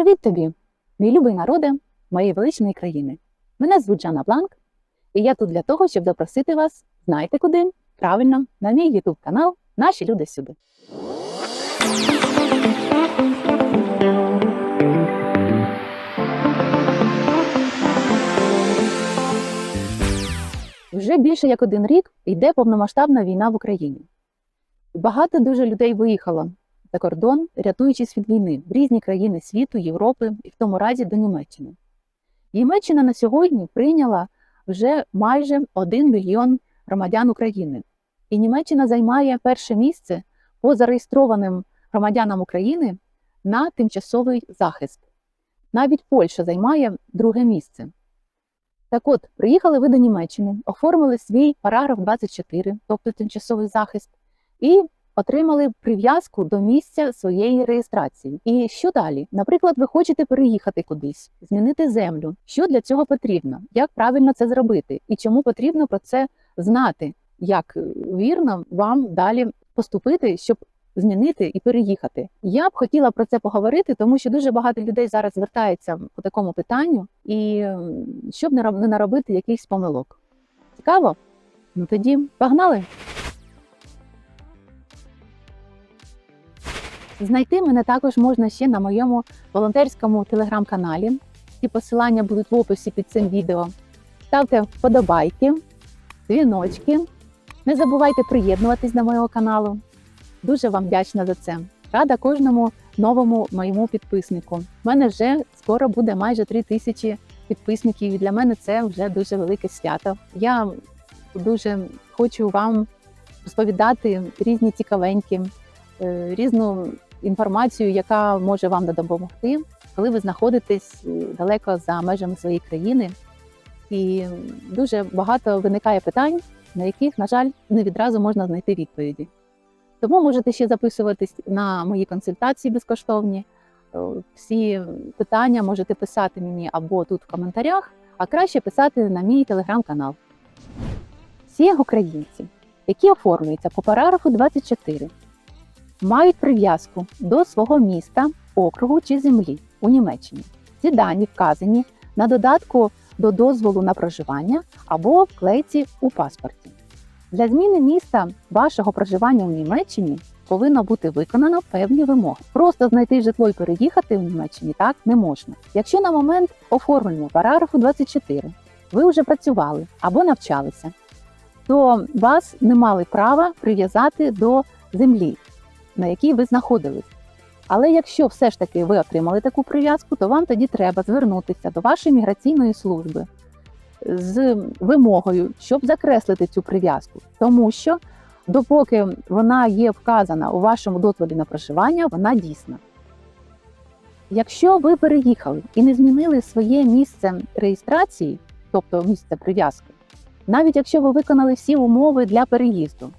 Привіт тобі, мій любий народе моєї величної країни. Мене звуть Жанна Бланк, і я тут для того, щоб запросити вас, знаєте куди? Правильно, на мій YouTube канал Наші люди сюди. Вже більше як один рік йде повномасштабна війна в Україні. Багато дуже людей виїхало за кордон, рятуючись від війни в різні країни світу, Європи і в тому разі до Німеччини. Німеччина на сьогодні прийняла вже майже 1 мільйон громадян України. І Німеччина займає перше місце по зареєстрованим громадянам України на тимчасовий захист. Навіть Польща займає друге місце. Так от, приїхали ви до Німеччини, оформили свій параграф 24, тобто тимчасовий захист, і отримали прив'язку до місця своєї реєстрації. І що далі? Наприклад, ви хочете переїхати кудись, змінити землю. Що для цього потрібно? Як правильно це зробити? І чому потрібно про це знати? Як е, вірно вам далі поступити, щоб змінити і переїхати? Я б хотіла про це поговорити, тому що дуже багато людей зараз звертається по такому питанню, і щоб не наробити якихось помилок. Цікаво? Ну тоді погнали! Знайти мене також можна ще на моєму волонтерському телеграм-каналі. Ці посилання будуть в описі під цим відео. Ставте вподобайки, дзвіночки. Не забувайте приєднуватись до моєго каналу. Дуже вам вдячна за це. Рада кожному новому моєму підписнику. У мене вже скоро буде майже 3 тисячі підписників, і для мене це вже дуже велике свято. Я дуже хочу вам розповідати різні цікавенькі, е, різну інформацію, яка може вам допомогти, коли ви знаходитесь е, далеко за межами своєї країни. І дуже багато виникає питань, на яких, на жаль, не відразу можна знайти відповіді. Тому можете ще записуватись на мої консультації безкоштовні. Е, Всі питання можете писати мені або тут в коментарях, а краще писати на мій телеграм-канал. Всі українці, які оформлюються по параграфу 24, мають прив'язку до свого міста, округу чи землі у Німеччині. Ці дані вказані на додатку до дозволу на проживання або в клейці у паспорті. Для зміни міста вашого проживання у Німеччині повинно бути виконано певні вимоги. Просто знайти житло і переїхати в Німеччині так не можна. Якщо на момент оформлення параграфу 24 ви вже працювали або навчалися, то вас не мали права прив'язати до землі, на якій ви знаходились. Але якщо все ж таки ви отримали таку прив'язку, то вам тоді треба звернутися до вашої міграційної служби з вимогою, щоб закреслити цю прив'язку, тому що допоки вона є вказана у вашому дозволі на проживання, вона дійсна. Якщо ви переїхали і не змінили своє місце реєстрації, тобто місце прив'язки, навіть якщо ви виконали всі умови для переїзду,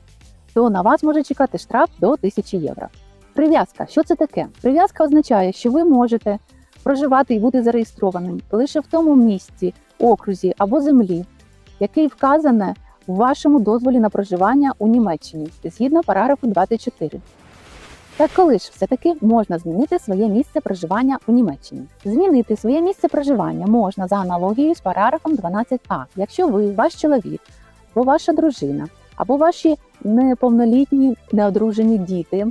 то на вас може чекати штраф до 1000 євро. Прив'язка, що це таке? Прив'язка означає, що ви можете проживати і бути зареєстрованим лише в тому місці, окрузі або землі, який вказане у вашому дозволі на проживання у Німеччині згідно параграфу 24. Так коли ж все-таки можна змінити своє місце проживання у Німеччині? Змінити своє місце проживання можна за аналогією з параграфом 12а, якщо ви, ваш чоловік, або ваша дружина, або ваші неповнолітні неодружені діти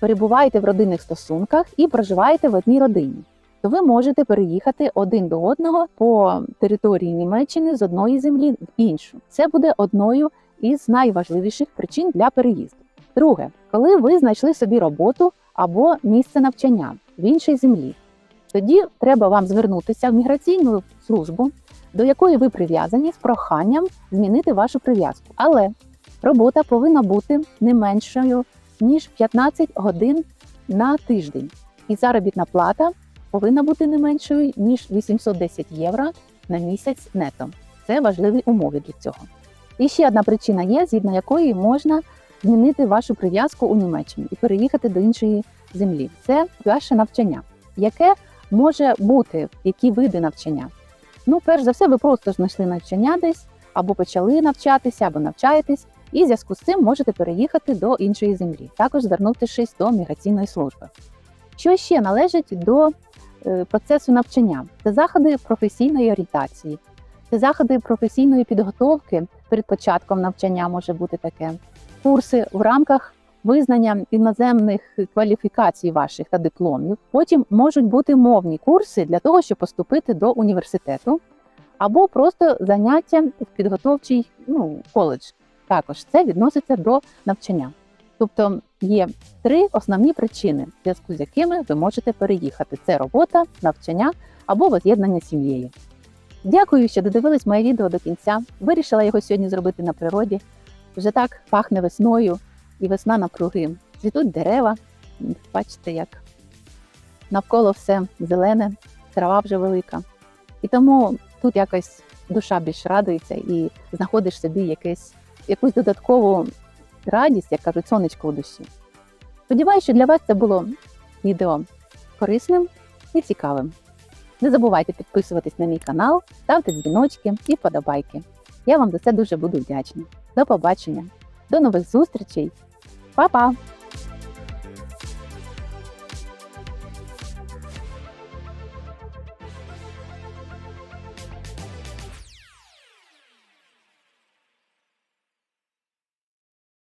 перебуваєте в родинних стосунках і проживаєте в одній родині то ви можете переїхати один до одного по території Німеччини з одної землі в іншу. Це буде одною із найважливіших причин для переїзду. Друге, коли ви знайшли собі роботу або місце навчання в іншій землі, тоді треба вам звернутися в міграційну службу, до якої ви прив'язані з проханням змінити вашу прив'язку. Але робота повинна бути не меншою ніж 15 годин на тиждень, і заробітна плата повинна бути не меншою ніж 810 євро на місяць нето. Це важливі умови для цього. І ще одна причина є, згідно якої можна змінити вашу прив'язку у Німеччині і переїхати до іншої землі. Це ваше навчання, яке може бути які види навчання. Ну, перш за все, ви просто знайшли навчання десь, або почали навчатися, або навчаєтесь, і в зв'язку з цим можете переїхати до іншої землі, також звернутися до міграційної служби. Що ще належить до е, процесу навчання. Це заходи професійної орієнтації, це заходи професійної підготовки перед початком навчання може бути таке. Курси в рамках визнання іноземних кваліфікацій ваших та дипломів. Потім можуть бути мовні курси для того, щоб поступити до університету, або просто заняття в підготовчий ну, коледж. Також це відноситься до навчання. Тобто є три основні причини, в зв'язку з якими ви можете переїхати: це робота, навчання або воз'єднання сім'єю. Дякую, що додивились моє відео до кінця. Вирішила його сьогодні зробити на природі. Вже так пахне весною, і весна навкруги. Цвітуть дерева. Бачите, як навколо все зелене, трава вже велика. І тому тут якось душа більш радується і знаходиш собі якесь, якусь додаткову радість, як кажуть, сонечко у душі. Сподіваюся, що для вас це було відео корисним і цікавим. Не забувайте підписуватись на мій канал, ставте дзвіночки і вподобайки. Я вам за це дуже буду вдячна. До побачення, до нових зустрічей. Па-па!